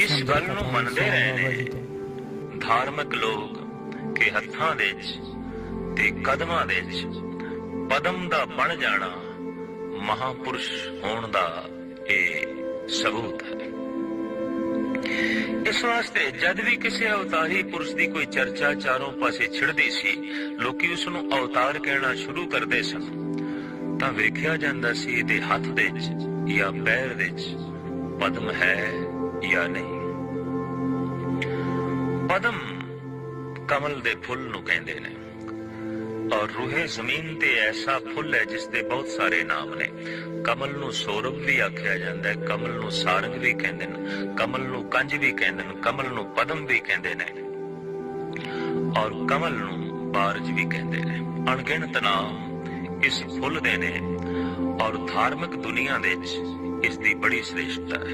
ਇਸ ਗੱਲ ਨੂੰ ਮੰਨਦੇ ਰਹੇ ਨੇ। ਧਾਰਮਿਕ ਲੋਕ ਕਿ ਹੱਥਾਂ ਦੇ ਵਿੱਚ ਤੇ ਕਦਮਾਂ ਦੇ ਵਿੱਚ ਪਦਮ ਦਾ ਬਣ ਜਾਣਾ ਮਹਾਪੁਰਸ਼ ਹੋਣ ਦਾ ਇਹ ਸਬੂਤ ਹੈ ਇਸ ਵਾਸਤੇ ਜਦ ਵੀ ਕਿਸੇ ਅਵਤਾਰੀ ਪੁਰਸ਼ ਦੀ ਕੋਈ ਚਰਚਾ ਚਾਰੋਂ ਪਾਸੇ ਛਿੜਦੀ ਸੀ ਲੋਕੀ ਉਸ ਨੂੰ ਅਵਤਾਰ ਕਹਿਣਾ ਸ਼ੁਰੂ ਕਰਦੇ ਸਨ ਤਾਂ ਵੇਖਿਆ ਜਾਂਦਾ ਸੀ ਇਹਦੇ ਹੱਥ ਦੇ ਵਿੱਚ ਜਾਂ ਪੈਰ ਦੇ ਵਿੱਚ ਪਦਮ ਹੈ ਜਾਂ ਨਹੀਂ। ਪਦਮ ਕਮਲ ਦੇ ਫੁੱਲ ਨੂੰ ਕਹਿੰਦੇ ਨੇ। ਔਰ ਰੂਹੇ ਜ਼ਮੀਨ ਤੇ ਐਸਾ ਫੁੱਲ ਹੈ ਜਿਸ ਦੇ ਬਹੁਤ ਸਾਰੇ ਨਾਮ ਨੇ। ਕਮਲ ਨੂੰ ਸੌਰਵ ਵੀ ਆਖਿਆ ਜਾਂਦਾ ਹੈ, ਕਮਲ ਨੂੰ ਸਾਰੰਗ ਵੀ ਕਹਿੰਦੇ ਨੇ, ਕਮਲ ਨੂੰ ਕੰਜ ਵੀ ਕਹਿੰਦੇ ਨੇ, ਕਮਲ ਨੂੰ ਪਦਮ ਵੀ ਕਹਿੰਦੇ ਨੇ। ਔਰ ਕਮਲ ਨੂੰ ਬਾਰਜ ਵੀ ਕਹਿੰਦੇ ਨੇ। ਅਣਗਿਣਤ ਨਾਮ ਇਸ ਫੁੱਲ ਦੇ ਨੇ। ਔਰ ਧਾਰਮਿਕ ਦੁਨੀਆ ਦੇ ਵਿੱਚ ਇਸ ਦੀ ਬੜੀ ਸ੍ਰੇਸ਼ਟਤਾ ਹੈ।